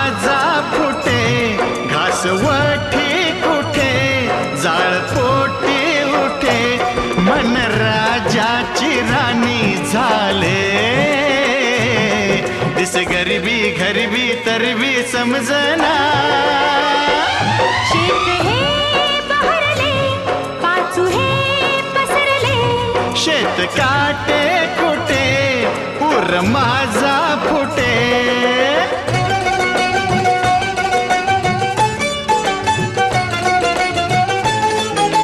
माझा फुटे घासवटी कुठे जाळ पोटी उठे मन राजाची राणी झाले. दिस गरिबी गरिबी तरबी समजना. शेत काटे कुटे पूर माझा फुटे.